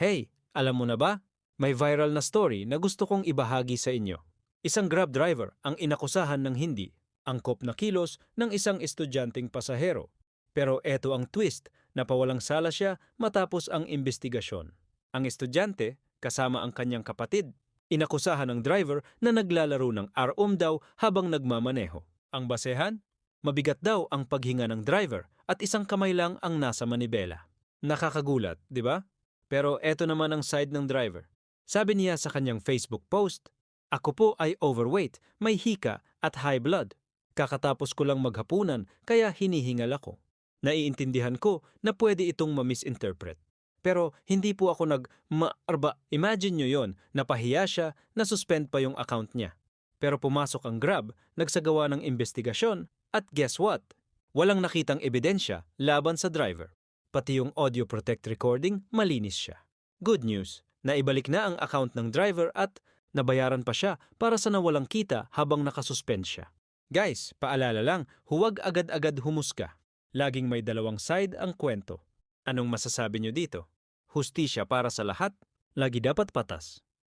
Hey, alam mo na ba? May viral na story na gusto kong ibahagi sa inyo. Isang grab driver ang inakusahan ng hindi angkop na kilos ng isang estudyanteng pasahero. Pero eto ang twist, napawalang sala siya matapos ang investigasyon. Ang estudyante, kasama ang kanyang kapatid, inakusahan ng driver na naglalaro ng ROM daw habang nagmamaneho. Ang basehan? Mabigat daw ang paghinga ng driver at isang kamay lang ang nasa manibela. Nakakagulat, di ba? Pero eto naman ang side ng driver. Sabi niya sa kanyang Facebook post, Ako po ay overweight, may hika at high blood. Kakatapos ko lang maghapunan kaya hinihingal ako. Naiintindihan ko na pwede itong ma-misinterpret. Pero hindi po ako nag ma arba, imagine nyo yon, napahiya siya, na-suspend pa yung account niya. Pero pumasok ang Grab, nagsagawa ng investigasyon, at guess what? Walang nakitang ebidensya laban sa driver. Pati yung audio protect recording, malinis siya. Good news, naibalik na ang account ng driver at nabayaran pa siya para sa nawalang kita habang nakasuspend siya. Guys, paalala lang, huwag agad-agad humusga. Laging may dalawang side ang kwento. Anong masasabi nyo dito? Hustisya para sa lahat? Lagi dapat patas.